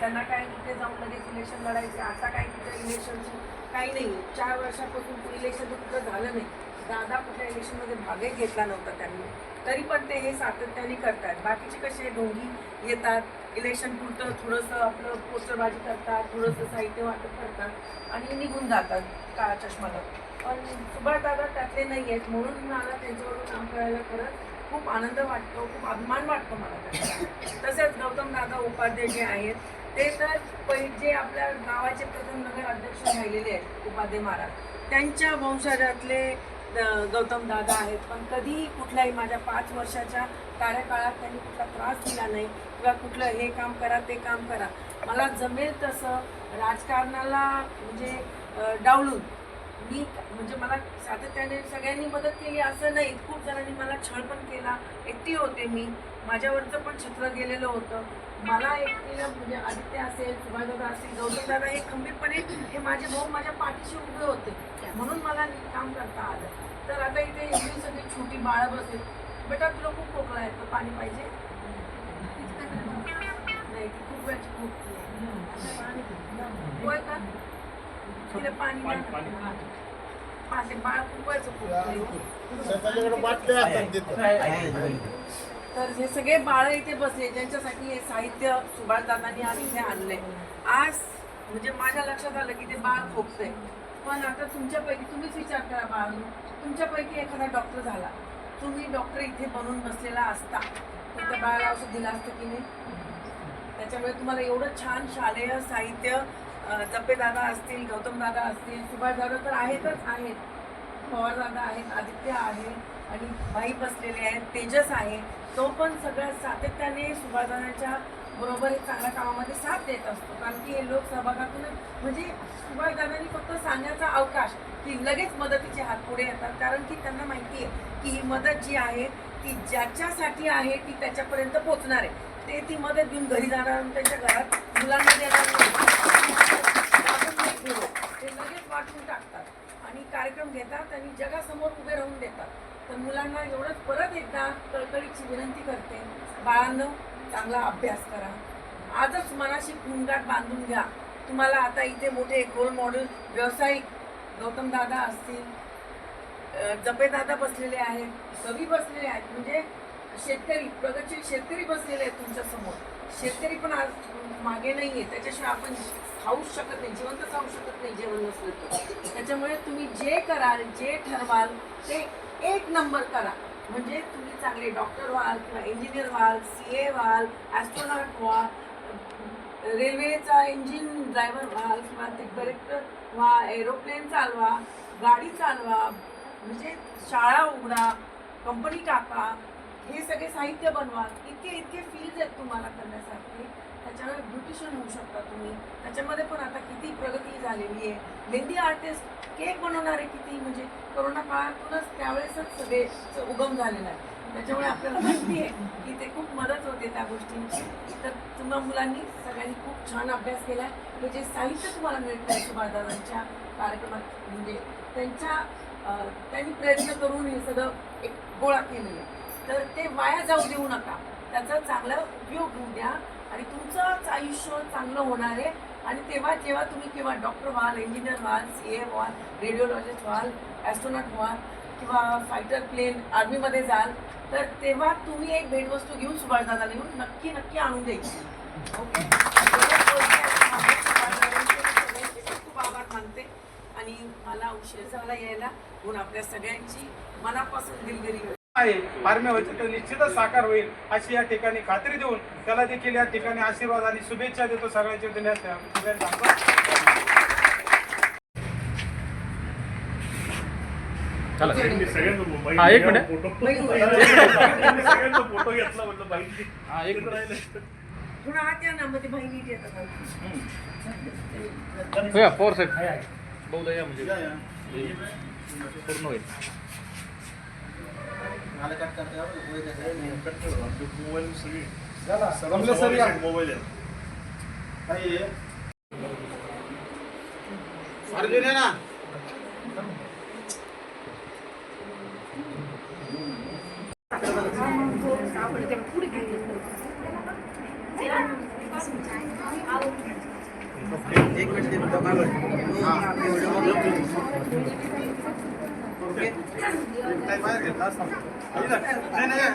त्यांना काय कुठे जाऊन लगेच इलेक्शन लढायचे आता काय कुठे इलेक्शनची काही नाही. चार वर्षापासून इलेक्शन कुठं झालं नाही. दादा कुठल्या इलेक्शनमध्ये भागही घेतला नव्हता त्यांनी. तरी पण ते हे सातत्याने करतात. बाकीचे कसे ढोंगी येतात इलेक्शन पुरतं थोडंसं आपलं पोस्टरबाजी करतात थोडंसं साहित्य वाटप करतात आणि निघून जातात काळा चष्माला. पण सुभाष दादा त्यातले नाही आहेत म्हणून मला त्यांच्याबरोबर काम करायला खरंच खूप आनंद वाटतो खूप अभिमान वाटतो मला त्याचा. तसेच गौतम दादा उपाध्याय जे आहेत ते तर पहि जे आपल्या गावाचे प्रथम नगर अध्यक्ष राहिलेले आहेत उपाध्ये महाराज. त्यांच्या वंशजातले गौतम दादा आहेत. पण कधीही कुठल्याही माझ्या पाच वर्षाच्या कार्यकाळात त्यांनी कुठला त्रास दिला नाही किंवा कुठलं हे काम करा ते काम करा. मला जमेल तसं राजकारणाला म्हणजे डावलून मी म्हणजे मला सातत्याने सगळ्यांनी मदत केली असं नाही. खूप जणांनी मला छळ पण केला. एकटी होते मी. माझ्यावरचं पण छत्र गेलेलं होतं. मला एकटीला म्हणजे आदित्य असेल सुभाषदादा असेल गौतमदादा हे खंबीरपणे हे माझे भाऊ माझ्या पाठीशी उभे होते. म्हणून मला काम करता आलं. तर आता इथे एवढी सगळी छोटी बाळं बसेल. बेटा तुला खूप खोकला आहे. तर पाणी पाहिजे? नाही ती खूप वेळची आहे. होय का? तिला पाणी. पाणी बाळ खूप वेळचं खोकलंय. तर हे सगळे बाळ इथे बसले ज्यांच्यासाठी हे साहित्य सुभाषदादांनी आज इथे आणले आज म्हणजे माझ्या लक्षात आलं की ते बाळ खोकतंय पण आता तुमच्यापैकी तुम्हीच विचार करा बाळ तुमच्यापैकी एखादा डॉक्टर झाला. तुम्ही डॉक्टर इथे बनून बसलेला असता. तर त्या बाळाला औषध दिलं असतं की नाही? त्याच्यामुळे तुम्हाला एवढं छान शालेय साहित्य अं, जपेदादा असतील गौतम दादा असतील सुभाष दादा तर आहेतच आहेत. पवार दादा आहेत आदित्य आहे आणि बाई बसलेले आहेत तेजस आहे. तो पण सगळ्या सातत्याने सुभाषदादांच्या बरोबर एक चांगल्या कामामध्ये साथ देत असतो. कारण की हे लोक सहभागातून म्हणजे सुभाषदादांनी फक्त सांगण्याचा अवकाश की लगेच मदतीचे हात पुढे येतात. कारण की त्यांना माहिती आहे की ही मदत जी आहे ती ज्याच्यासाठी आहे ती त्याच्यापर्यंत पोचणार आहे. ते ती मदत घेऊन घरी जाणार आणि त्यांच्या घरात मुलांना देणार ते लगेच वाटून टाकतात. आणि कार्यक्रम घेतात आणि जगासमोर उभे राहून देतात. तर मुलांना एवढंच परत एकदा कळकळीची विनंती करते बाळांनो चांगला अभ्यास करा. आजच मनाशी खुणगाठ बांधून घ्या. तुम्हाला आता इथे मोठे रोल मॉडेल व्यावसायिक गौतम दादा असतील जपेदादा बसलेले आहेत कवी बसलेले आहेत म्हणजे शेतकरी प्रगतशील शेतकरी बसलेले आहेत तुमच्यासमोर. शेतकरी पण आज मागे नाही आहे त्याच्याशिवाय आपण खाऊच शकत नाही जिवंत खाऊ शकत नाही जेवण नसलं तर. त्याच्यामुळे तुम्ही जे कराल जे ठरवाल ते एक नंबर करा. म्हणजे तुम्ही चांगले डॉक्टर व्हाल किंवा इंजिनियर व्हाल सी ए व्हाल ॲस्ट्रॉनॉट व्हाल रेल्वेचा इंजिन ड्रायव्हर व्हाल किंवा ते करेक्टर व्हा एरोप्लेन चालवा गाडी चालवा म्हणजे शाळा उघडा कंपनी टाका हे सगळे साहित्य बनवा. इतके इतके फील्ड आहेत तुम्हाला करण्यासाठी. त्याच्यावर ब्युटिशियन होऊ शकता तुम्ही. त्याच्यामध्ये पण आता किती प्रगती झालेली आहे. मेहंदी आर्टिस्ट केक बनवणारे किती? म्हणजे कोरोना काळातूनच त्यावेळेसच सगळे उगम झालेला आहे. त्याच्यामुळे आपल्याला माहिती आहे की ते खूप मदत होते त्या गोष्टींची. तर तुम्हा मुलांनी सगळ्यांनी खूप छान अभ्यास केला आहे. जे साहित्य तुम्हाला मिळतं आहे सुभाषदादांच्या कार्यक्रमात म्हणजे त्यांच्या त्यांनी प्रयत्न करून हे सगळं एक गोळा केलेलं आहे. तर ते वाया जाऊ देऊ नका. त्याचा चांगला उपयोग होऊ द्या. आणि तुमचंच आयुष्य चांगलं होणार आहे. आणि तेव्हा जेव्हा तुम्ही किंवा डॉक्टर व्हाल इंजिनियर व्हाल सी ए व्हाल रेडिओलॉजिस्ट व्हाल ॲस्ट्रॉनॉट व्हाल किंवा फायटर प्लेन आर्मीमध्ये जाल तर तेव्हा तुम्ही एक भेटवस्तू घेऊन सुभाषदादाला येऊन नक्की नक्की आणून द्यायची ओके? खूप आभार मानते. आणि मला उशीर झाला यायला. म्हणून आपल्या सगळ्यांची मनापासून दिलगिरी आहे. फार्मे होते तर निश्चितच साकार होईल अशी या ठिकाणी खात्री देऊन त्याला देखील या ठिकाणी आशीर्वाद आणि शुभेच्छा देतो सगळ्यांच्या वतीने हा, एक मिनिट. फोटो घेतला म्हटलं हा, एक मिनिट. पवार साहेब बहुधा या म्हणजे. पूर्ण होईल. मोबाईल सगळी. जमलं सर या. मोबाईल आहे? अर्जुन आहे ना. एक मिनिट ते ओके